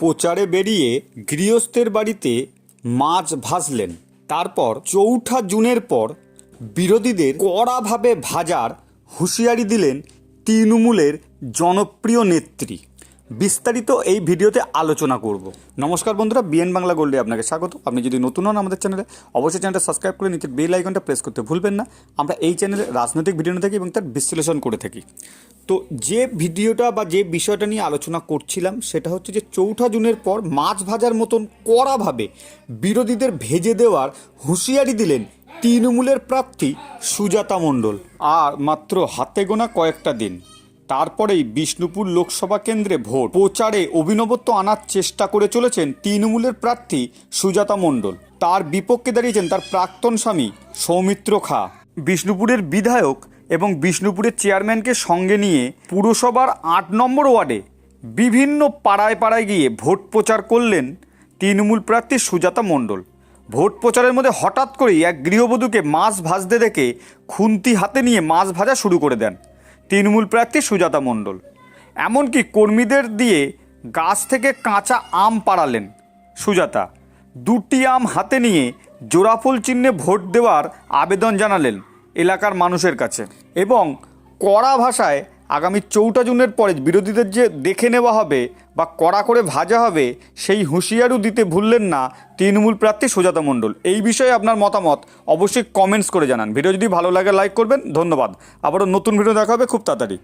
প্রচারে বেরিয়ে গৃহস্থের বাড়িতে মাছ ভাজলেন। তারপর চৌঠা জুনের পর বিরোধীদের কড়াভাবে ভাজার হুঁশিয়ারি দিলেন তৃণমূলের জনপ্রিয় নেত্রী। বিস্তারিত এই ভিডিওতে আলোচনা করব। নমস্কার বন্ধুরা, বিএন বাংলা গোল্ডে আপনাকে স্বাগত। আপনি যদি নতুন হন আমাদের চ্যানেলে, অবশ্যই চ্যানেলটা সাবস্ক্রাইব করে নিচে বেল আইকনটা প্রেস করতে ভুলবেন না। আমরা এই চ্যানেলে রাজনৈতিক ভিডিও থাকি এবং তার বিশ্লেষণ করে থাকি। তো যে ভিডিওটা বা যে বিষয়টা নিয়ে আলোচনা করছিলাম, সেটা হচ্ছে যে চৌঠা জুনের পর মাছ ভাজার মতন কড়াভাবে বিরোধীদের ভেজে দেওয়ার হুঁশিয়ারি দিলেন তৃণমূলের প্রার্থী সুজাতা মণ্ডল। আর মাত্র হাতে গোনা কয়েকটা দিন। তারপরেই বিষ্ণুপুর লোকসভা কেন্দ্রে ভোট। প্রচারে অভিনবত্ব আনার চেষ্টা করে চলেছেন তৃণমূলের প্রার্থী সুজাতা মণ্ডল। তার বিপক্ষে দাঁড়িয়েছেন তার প্রাক্তন স্বামী সৌমিত্র খা। বিষ্ণুপুরের বিধায়ক এবং বিষ্ণুপুরের চেয়ারম্যানকে সঙ্গে নিয়ে পুরসভার আট নম্বর ওয়ার্ডে বিভিন্ন পাড়ায় পাড়ায় গিয়ে ভোট প্রচার করলেন তৃণমূল প্রার্থী সুজাতা মণ্ডল। ভোট প্রচারের মধ্যে হঠাৎ করেই এক গৃহবধূকে মাছ ভাজতে দেখে খুন্তি হাতে নিয়ে মাছ ভাজা শুরু করে দেন তৃণমূল প্রার্থী সুজাতা মণ্ডল। এমনকি কর্মীদের দিয়ে গাছ থেকে কাঁচা আম পাড়ালেন সুজাতা। দুটি আম হাতে নিয়ে জোড়াফুল চিহ্নে ভোট দেওয়ার আবেদন জানালেন এলাকার মানুষের কাছে। এবং কড়া ভাষায় আগামী চৌঠা জুনের পরে বিরোধীদের যে দেখে নেওয়া হবে বা কড়া করে ভাজা হবে, সেই হুঁশিয়ারও দিতে ভুললেন না তৃণমূল প্রার্থী সুজাতা মণ্ডল। এই বিষয়ে আপনার মতামত অবশ্যই কমেন্টস করে জানান। ভিডিও যদি ভালো লাগে, লাইক করবেন। ধন্যবাদ। আবারও নতুন ভিডিও দেখা হবে খুব তাড়াতাড়ি।